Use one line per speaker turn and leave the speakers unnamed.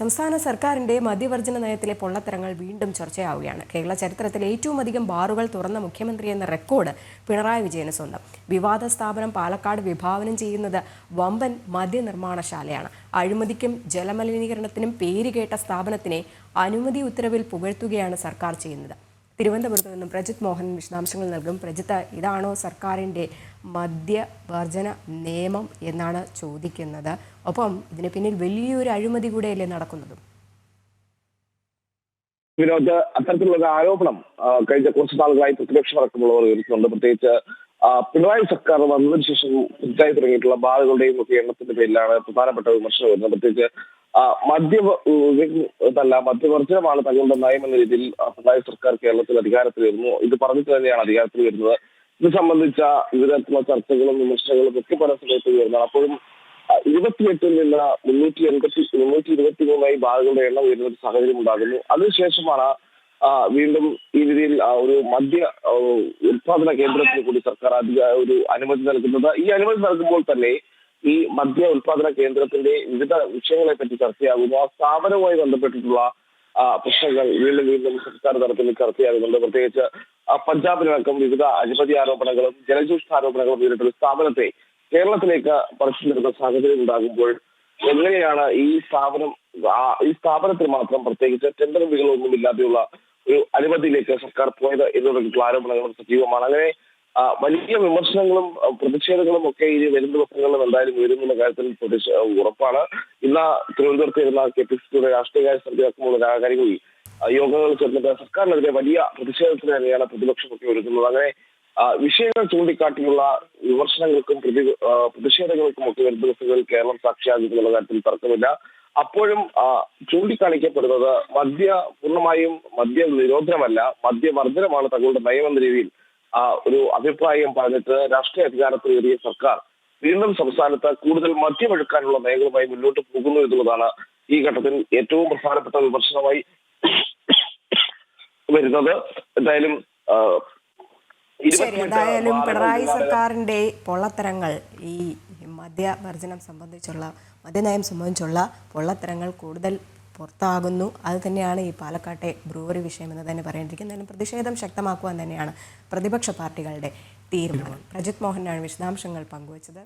സംസ്ഥാന സർക്കാരിന്റെ മദ്യവർജന നയത്തിലെ പൊള്ളത്തരങ്ങൾ വീണ്ടും ചർച്ചയാവുകയാണ്. കേരള ചരിത്രത്തിൽ ഏറ്റവും അധികം ബാറുകൾ തുറന്ന മുഖ്യമന്ത്രി എന്ന റെക്കോർഡ് പിണറായി വിജയന് സ്വന്തം. വിവാദ സ്ഥാപനം പാലക്കാട് വിഭാവനം ചെയ്യുന്നത് വമ്പൻ മദ്യനിർമ്മാണശാലയാണ്. അഴിമതിക്കും ജലമലിനീകരണത്തിനും പേരുകേട്ട സ്ഥാപനത്തിനെ അനുമതി ഉത്തരവിൽ പുകഴ്ത്തുകയാണ് സർക്കാർ ചെയ്യുന്നത്. തിരുവനന്തപുരത്ത് നിന്നും പ്രജിത് മോഹൻ വിശദാംശങ്ങൾ നൽകും. പ്രജിത്ത് ഇതാണോ സർക്കാരിന്റെ മദ്യവർജന നിയമം എന്നാണ് ചോദിക്കുന്നത്. ഒപ്പം ഇതിന് പിന്നിൽ വലിയൊരു അഴിമതി കൂടെയല്ലേ നടക്കുന്നതും?
വിനോദ് അത്തരത്തിലുള്ള ആരോപണം കഴിഞ്ഞ കുറച്ച് നാളുകളായി പ്രതിപക്ഷം അടക്കമുള്ളവർ ഉയർത്തുന്നുണ്ട് പ്രത്യേകിച്ച് പിണറായി സർക്കാർ വന്നതിന് ശേഷം പുതുതായി തുടങ്ങിയിട്ടുള്ള ബാറുകളുടെയും ഒക്കെ എണ്ണത്തിന്റെ പേരിലാണ് പ്രധാനപ്പെട്ട വിമർശനം വരുന്നത്. പ്രത്യേകിച്ച് മദ്യ ഇതല്ല മദ്യവർജനമാണ് തങ്ങളുടെ നയം എന്ന രീതിയിൽ പിണറായി സർക്കാർ കേരളത്തിൽ അധികാരത്തിൽ വരുന്നു. ഇത് പറഞ്ഞിട്ട് തന്നെയാണ് അധികാരത്തിൽ വരുന്നത്. ഇത് സംബന്ധിച്ച വിവിധത്തിലുള്ള ചർച്ചകളും വിമർശനങ്ങളും ഒക്കെ പല സമയത്ത് വരുന്നതാണ് അപ്പോഴും ഇരുപത്തിയെട്ടിൽ നിന്ന് മുന്നൂറ്റി എൺപത്തി മുന്നൂറ്റി ഇരുപത്തി മൂന്നായി ബാറുകളുടെ എണ്ണം ഉയരുന്ന ഒരു സാഹചര്യം ഉണ്ടാകുന്നു. അതിനുശേഷമാണ് വീണ്ടും ഈ രീതിയിൽ ഒരു മദ്യ ഉത്പാദന കേന്ദ്രത്തിന് കൂടി സർക്കാർ അധിക ഒരു അനുമതി നൽകുന്നത്. ഈ അനുമതി നൽകുമ്പോൾ തന്നെ ഈ മദ്യ ഉത്പാദന കേന്ദ്രത്തിന്റെ വിവിധ വിഷയങ്ങളെ പറ്റി ചർച്ചയാകുന്നു. ആ സ്ഥാപനവുമായി ബന്ധപ്പെട്ടിട്ടുള്ള പ്രശ്നങ്ങൾ വീണ്ടും വീണ്ടും സർക്കാർ തലത്തിൽ ചർച്ചയാകുന്നുണ്ട്. പ്രത്യേകിച്ച് പഞ്ചാബിനടക്കം വിവിധ അഴിമതി ആരോപണങ്ങളും ജലചൂഷണ ആരോപണങ്ങളും നേരിട്ടുള്ള സ്ഥാപനത്തെ കേരളത്തിലേക്ക് പറിച്ചു നിർത്തുന്ന സാഹചര്യം ഉണ്ടാകുമ്പോൾ എങ്ങനെയാണ് ഈ സ്ഥാപനം ഈ സ്ഥാപനത്തിൽ മാത്രം പ്രത്യേകിച്ച് ടെൻഡർ വികളൊന്നും ഇല്ലാതെയുള്ള ഒരു അനുമതിയിലേക്ക് സർക്കാർ പോയത് എന്നുള്ള ആരോപണങ്ങളും സജീവമാണ്. അങ്ങനെ വലിയ വിമർശനങ്ങളും പ്രതിഷേധങ്ങളും ഒക്കെ ഇനി വരും ദിവസങ്ങളിൽ എന്തായാലും ഉയരുന്നുള്ള കാര്യത്തിൽ ഉറപ്പാണ്. ഇന്ന് തിരുവനന്തപുരത്ത് ഇരുന്ന കെ പി സി സിയുടെ രാഷ്ട്രീയകാര്യ സമിതി കാര്യങ്ങളിൽ യോഗങ്ങൾ ചേർന്നിട്ട് സർക്കാരിനെതിരെ വലിയ പ്രതിഷേധത്തിന് തന്നെയാണ് പ്രതിപക്ഷമൊക്കെ ഒരുക്കുന്നത് അങ്ങനെ വിഷയങ്ങൾ ചൂണ്ടിക്കാട്ടിയുള്ള വിമർശനങ്ങൾക്കും പ്രതി പ്രതിഷേധങ്ങൾക്കും ഒക്കെ വരും ദിവസങ്ങളിൽ കേരളം സാക്ഷിയാകുന്നുള്ള കാര്യത്തിൽ തർക്കമില്ല. അപ്പോഴും ചൂണ്ടിക്കാണിക്കപ്പെടുന്നത് മദ്യ പൂർണമായും മദ്യ നിരോധനമല്ല മദ്യവർജനമാണ് തങ്ങളുടെ നയമെന്ന രീതിയിൽ ഒരു അഭിപ്രായം പറഞ്ഞിട്ട് രാഷ്ട്രീയ അധികാരത്തിലേറിയ സർക്കാർ വീണ്ടും സംസ്ഥാനത്ത് കൂടുതൽ മദ്യമൊഴുക്കാനുള്ള നയങ്ങളുമായി മുന്നോട്ട് പോകുന്നു എന്നുള്ളതാണ് ഈ ഘട്ടത്തിൽ ഏറ്റവും പ്രധാനപ്പെട്ട വിമർശനമായി വരുന്നത്. എന്തായാലും
ശരി എന്തായാലും പിണറായി സർക്കാരിന്റെ പൊള്ളത്തരങ്ങൾ ഈ മദ്യവർജനം സംബന്ധിച്ചുള്ള മദ്യനയം സംബന്ധിച്ചുള്ള പൊള്ളത്തരങ്ങൾ കൂടുതൽ പുറത്താകുന്നു. അത് തന്നെയാണ് ഈ പാലക്കാട്ടെ ബ്രൂവറി വിഷയം എന്ന് തന്നെ പറയേണ്ടിരിക്കുന്നത് എന്തായാലും പ്രതിഷേധം ശക്തമാക്കുവാൻ തന്നെയാണ് പ്രതിപക്ഷ പാർട്ടികളുടെ തീരുമാനം. പ്രജിത് മോഹനാണ് വിശദാംശങ്ങൾ പങ്കുവച്ചത്.